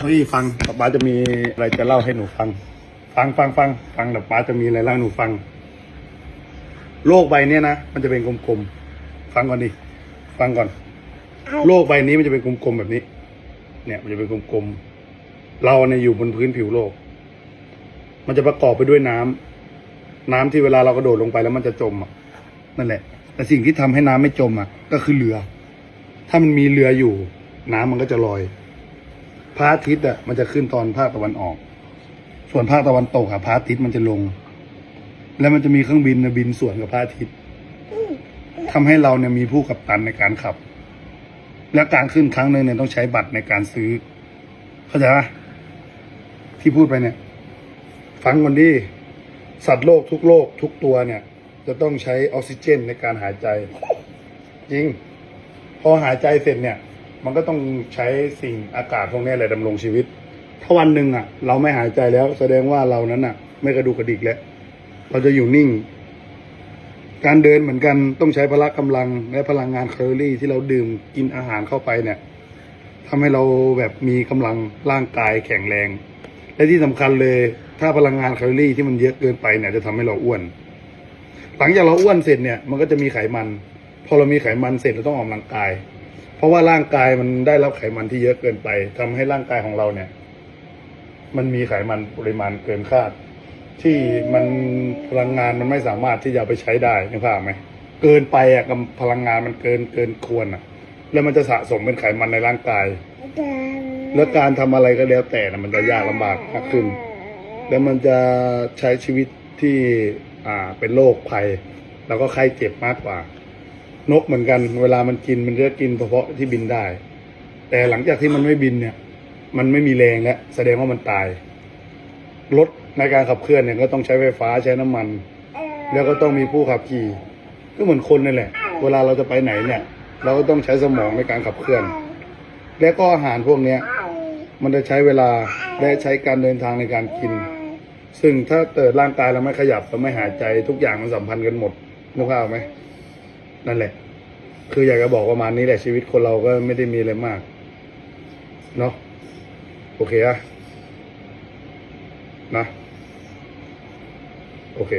เฮ้ยฟังป๊าจะมีอะไรจะเล่าให้หนูฟัง ฟังฟังฟังฟังเดี๋ยวป๊าจะมีอะไรเล่าให้หนูฟัง โลกใบเนี้ยนะมันจะเป็นกลมๆฟังก่อนดิฟังก่อน โลกใบนี้มันจะเป็นกลมๆแบบนี้ เนี่ย มันจะเป็นกลมๆเราเนี่ยอยู่บนพื้นผิวโลก มันจะประกอบไปด้วยน้ำน้ำที่เวลาเรากระโดดลงไปแล้วมันจะจมอะนั่นแหละ แต่สิ่งที่ทำให้น้ำไม่จมอะ ก็คือเรือ ถ้ามันมีเรืออยู่ น้ำมันก็จะลอย พระอาทิตย์อะมันจะขึ้นตอนภาคตะวันออก ส่วนภาคตะวันตกอะพระอาทิตย์มันจะลง แล้วมันจะมีเครื่องบินนะบินสวนกับพระอาทิตย์ทำให้เราเนี่ยมีผู้กัปตันในการขับ และการขึ้นครั้งหนึ่งเนี่ยต้องใช้บัตรในการซื้อ เข้าใจปะที่พูดไปเนี่ย ฟังก่อนดิสัตว์โลกทุกโลกทุกตัวเนี่ย จะต้องใช้ออกซิเจนในการหายใจ จริง พอหายใจเสร็จเนี่ย มันก็ต้องใช้สิ่งอากาศพวกนี้แหละดำรงชีวิต ถ้าวันหนึ่งอะ เราไม่หายใจแล้ว แสดงว่าเรานั้นอะ ไม่กระดูกกระดิกแล้วเราจะอยู่นิ่ง การเดินเหมือนกันต้องใช้พละกำลังและพลังงานแคลอรี่ที่เราดื่มกินอาหารเข้าไปเนี่ยทำให้เราแบบมีกำลังร่างกายแข็งแรง และที่สำคัญเลย ถ้าพลังงานแคลอรี่ที่มันเยอะเกินไปเนี่ย จะทำให้เราอ้วน หลังจากเราอ้วนเสร็จเนี่ย มันก็จะมีไขมัน พอเรามีไขมันเสร็จเราต้องออกกำลังกาย เพราะว่าร่างกายมันได้รับไขมันที่เยอะเกินไปทำให้ร่างกายของเราเนี่ย มันมีไขมันปริมาณเกินคาด ที่มันพลังงานมันไม่สามารถที่จะไปใช้ได้นึกภาพไหมเกินไปอะกับพลังงานมันเกินเกินควรอะแล้วมันจะสะสมเป็นไขมันในร่างกาย แล้วการทำอะไรก็แล้วแต่นะมันจะยากลำบากมากขึ้น แล้วมันจะใช้ชีวิตที่อ่าเป็นโรคภัย แล้วก็ไข้เจ็บมากกว่า นกเหมือนกัน เวลามันกินมันจะกินเฉพาะที่บินได้ แต่หลังจากที่มันไม่บินเนี่ย มันไม่มีแรงแล้วแสดงว่ามันตายรถในการขับเคลื่อนเนี่ยก็ต้องใช้ไฟฟ้าใช้น้ำมัน แล้วก็ต้องมีผู้ขับขี่ก็เหมือนคนนั่นแหละ เวลาเราจะไปไหนเนี่ย เราก็ต้องใช้สมองในการขับเคลื่อน และก็อาหารพวกเนี้ยมันจะใช้เวลาและใช้การเดินทางในการกิน ซึ่งถ้าเกิดร่างกายเราไม่ขยับเราไม่หายใจทุกอย่างมันสัมพันธ์กันหมดนึกภาพไหมนั่นแหละ คืออยากจะบอกประมาณนี้แหละชีวิตคนเราก็ไม่ได้มีอะไรมาก เนาะโอเคอะนะ โอเค